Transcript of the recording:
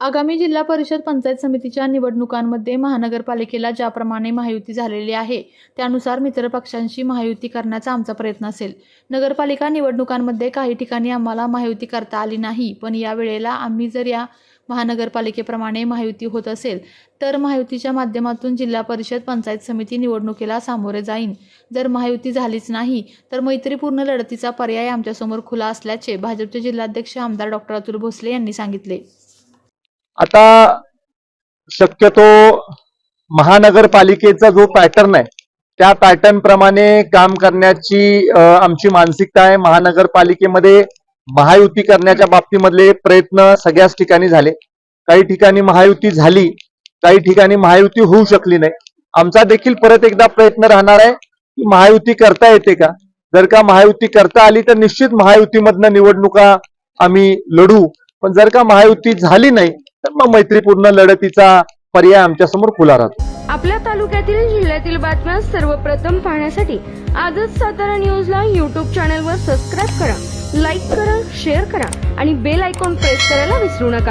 आगामी जिल्हा परिषद पंचायत समितीच्या निवडणुकांमध्ये महानगरपालिकेला ज्याप्रमाणे महायुती झालेली आहे त्यानुसार मित्रपक्षांशी महायुती करण्याचा आमचा प्रयत्न असेल. नगरपालिका निवडणुकांमध्ये काही ठिकाणी आम्हाला महायुती करता आली नाही पण या वेळेला आम्ही जर या महानगरपालिकेप्रमाणे महायुती होत असेल तर महायुतीच्या माध्यमातून जिल्हा परिषद पंचायत समिती निवडणुकीला सामोरे जाईन. जर महायुती झालीच नाही तर मैत्रीपूर्ण लढतीचा पर्याय आमच्यासमोर खुला असल्याचे भाजपचे जिल्हाध्यक्ष आमदार डॉक्टर अतुल भोसले यांनी सांगितले. आता शक्यतो महानगरपालिकेचा जो पॅटर्न आहे त्या पॅटर्न प्रमाणे काम करण्याची आमची मानसिकता आहे. महानगरपालिकेमध्ये महायुती करण्याच्या बाबतीमधले प्रयत्न सगळ्याच ठिकाणी झाले. काही ठिकाणी महायुती झाली काही ठिकाणी महायुती होऊ शकली नाही. आमचा देखील परत एकदा प्रयत्न राहणार आहे की महायुती करता येते का? जर का महायुती करता आली तर निश्चित महायुतीमधनं निवडणुका आम्ही लढू. पण जर का महायुती झाली नाही तर मग मैत्रीपूर्ण लढतीचा पर्याय आमच्यासमोर खुला राहतो. आपल्या तालुक्यातील जिल्ह्यातील बातम्या सर्वप्रथम पाहण्यासाठी आजच सातारा न्यूजला यूट्यूब चॅनलवर सबस्क्राईब करा लाईक करा शेअर करा आणि बेल आयकॉन प्रेस करायला विसरू नका.